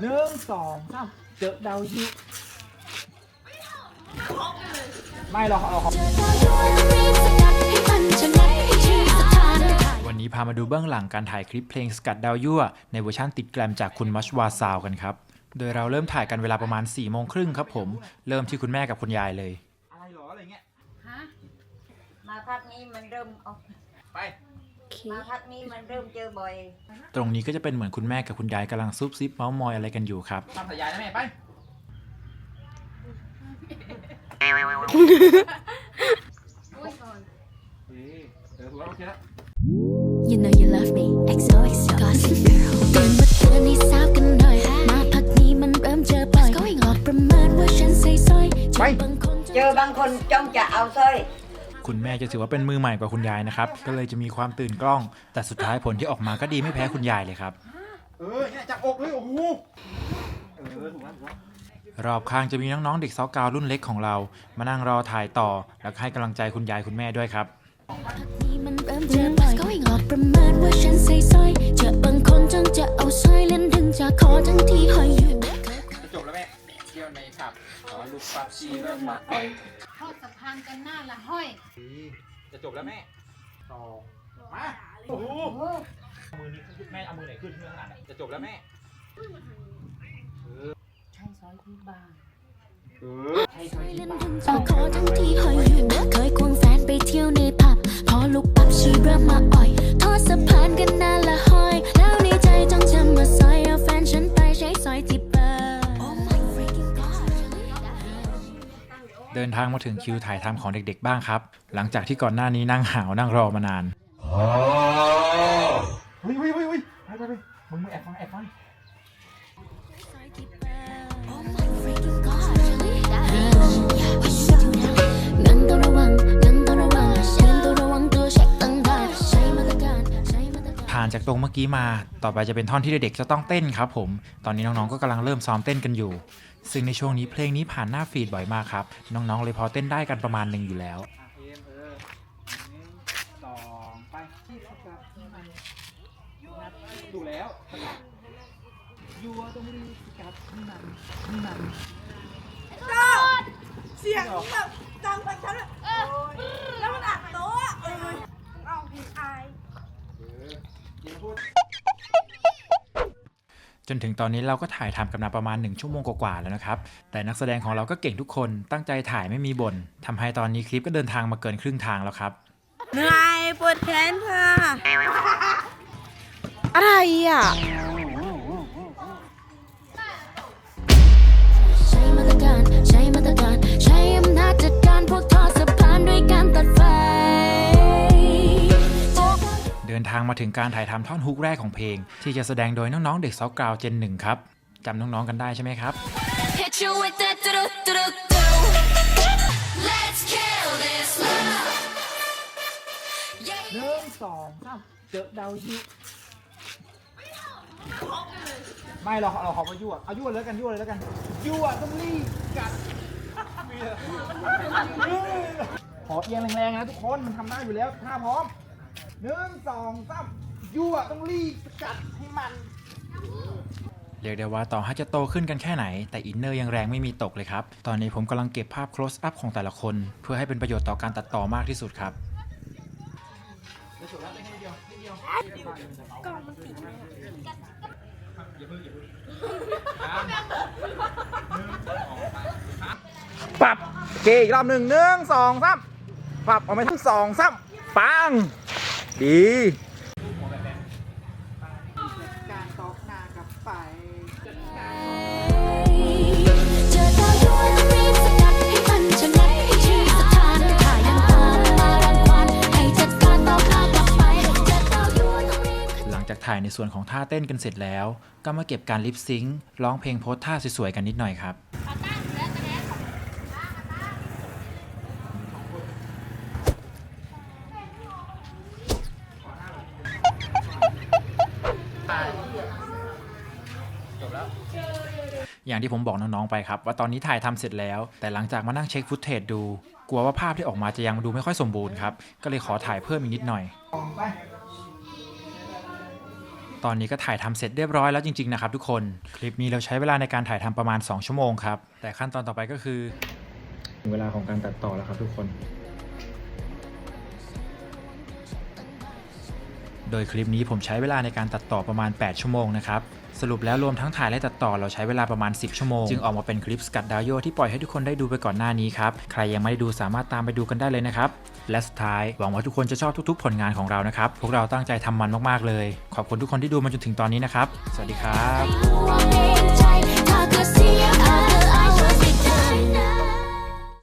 หนึ่งสองสามเจอดาวยุไม่เราเราขอวันนี้พามาดูเบื้องหลังการถ่ายคลิปเพลงสกัดดาวยั่ว ในเวอร์ชันติดแกรมจากคุณมัชวาซาวกันครับ โดยเราเริ่มถ่ายกันเวลาประมาณ4ี่โมงครึ่งครับผม เริ่มที่คุณแม่กับคุณยายเลย อะไรหรออะไรเงี้ย ฮะ มาพักนี้มันเริ่มเอาไป มาพักนี้มันเริ่มเจอบ่อย ตรงนี้ก็จะเป็นเหมือนคุณแม่กับคุณยายกำลังซุบซิบเมาส์มอยอะไรกันอยู่ครับ ตามสัญญาณนะแม่ไปเดี๋ยวถูกแล้วโอเคแล้ว You know you love me XOXO Gossip Girl ตื่นมาเตือนให้ทราบกันหน่อย มาพักนี้มันเริ่มเจอบ่อยหลอกประมาณว่าฉันใส่สร้อยเจอบางคนเจอบางคนจ้องจะเอาสร้อย คุณแม่จะถือว่าเป็นมือใหม่กว่าคุณยายนะครับ ก็เลยจะมีความตื่นกล้อง แต่สุดท้ายผลที่ออกมาก็ดีไม่แพ้คุณยายเลยครับ เออเนี่ยจับอกเลยโอ้โหเออถูกแล้วถูกแล้วรอบข้างจะมีน้องๆเด็กซอกาวรุ่นเล็กของเรา มานั่งรอถ่ายต่อ แล้วก็ให้กำลังใจคุณยายคุณแม่ด้วยครับพักนี้มันเริ่มเจอบ่อยหลอกประมาณว่าฉันใส่สร้อยเจอบางคนจ้องจะเอาสร้อยเล่นดึงจากคอทั้งที่ห้อยอยู่จะจบแล้วแม่เที่ยวในผับขอลูกปับชีเริ่มมาอ่อยทอดสะ พานกันหน้าละห้อยจะจบแล้วแม่ต่อมาโอ้โหมือนี้ขึ้นแม่เอามือไหนขึ้นเพื่อขนาดไหนจะจบแล้วแม่ใช้ซอยพี่บางเออใช่ใช่เล่นดึงจากคอทั้ง เดินทางมาถึงคิวถ่ายทำของเด็กๆบ้างครับ หลังจากที่ก่อนหน้านี้นั่งหาวนั่งรอมานาน เฮ้ยเฮ้ยเฮ้ยเฮ้ยไปไปไปมึงมึงแอบฟังแอบฟัง จากตรงเมื่อกี้มา ต่อไปจะเป็นท่อนที่เด็กๆจะต้องเต้นครับผม ตอนนี้น้องๆก็กำลังเริ่มซ้อมเต้นกันอยู่ ซึ่งในช่วงนี้เพลงนี้ผ่านหน้าฟีดบ่อยมากครับ น้องๆเลยพอเต้นได้กันประมาณหนึ่งอยู่แล้ว ดูแล้วยัวต้องรีบกับนี่มันนี่มันเสียงแบบดังไปฉันอะเออแล้วมันอัดโต๊ะอะเออเอาผิดอาย จนถึงตอนนี้เราก็ถ่ายทำกันมาประมาณ 1 ชั่วโมงกว่าๆแล้วนะครับ แต่นักแสดงของเราก็เก่งทุกคนตั้งใจถ่ายไม่มีบน่นทำให้ตอนนี้คลิปก็เดินทางมาเกินครึ่งทางแล้วครับเหนื่อยปวดแขนค่ะ อะไรอะ ทางมาถึงการถ่ายทำท่อนฮุกแรกของเพลง ที่จะแสดงโดยน้องๆเด็กซอฟกราวเจนหนึ่งครับจำน้องๆกันได้ใช่ไหมครับ Hit you with that do do do do Let's kill this love หนึ่งสองสามเจอดาวยุไม่เราเราขอมายั่วเอายั่วเลยแล้วกันยั่วเลยแล้วกันยั่วต้องรีบกัดขอเอียงแรงๆนะทุกคนมันทำได้อยู่แล้วถ้าพร้อม หนึ่งสองสามยั่วต้องรีบกัดให้มันเรียกได้ว่าต่อให้จะโตขึ้นกันแค่ไหน แต่อินเนอร์ยังแรงไม่มีตกเลยครับ ตอนนี้ผมกำลังเก็บภาพ close up ของแต่ละคน เพื่อให้เป็นประโยชน์ต่อการตัดต่อมากที่สุดครับปรับเกอีกรอบหนึ่งหนึ่งสองสามปรับออกมาทั้งสองสามปัง ดีเจอดาวยั่วต้องรีบสกัดให้มันชนะให้ชีสถานถ่ายังตามมารังควานให้จัดการต่อหน้ากลับไปเจอดาวยั่วต้องรีบ หลังจากถ่ายในส่วนของท่าเต้นกันเสร็จแล้ว ก็มาเก็บการลิปซิงค์ร้องเพลงโพสท่าสวยๆกันนิดหน่อยครับ อย่างที่ผมบอกน้องๆไปครับ ว่าตอนนี้ถ่ายทำเสร็จแล้ว แต่หลังจากมานั่งเช็คฟุตเทจดู กลัวว่าภาพที่ออกมาจะยังดูไม่ค่อยสมบูรณ์ครับ ก็เลยขอถ่ายเพิ่มอีกนิดหน่อย ตอนนี้ก็ถ่ายทำเสร็จเรียบร้อยแล้วจริงๆนะครับทุกคน คลิปนี้เราใช้เวลาในการถ่ายทำประมาณ 2 ชั่วโมงครับ แต่ขั้นตอนต่อไปก็คือ เวลาของการตัดต่อแล้วครับทุกคน โดยคลิปนี้ผมใช้เวลาในการตัดต่อประมาณ 8 ชั่วโมงนะครับสรุปแล้วรวมทั้งถ่ายและตัดต่อเราใช้เวลาประมาณ 10 ชั่วโมง จึงออกมาเป็นคลิปสกัดดาวโยที่ปล่อยให้ทุกคนได้ดูไปก่อนหน้านี้ครับ ใครยังไม่ได้ดูสามารถตามไปดูกันได้เลยนะครับ และสุดท้าย หวังว่าทุกคนจะชอบทุกๆ ผลงานของเรานะครับ พวกเราตั้งใจทำมันมากๆเลย ขอบคุณทุกคนที่ดูมาจนถึงตอนนี้นะครับ สวัสดีครับ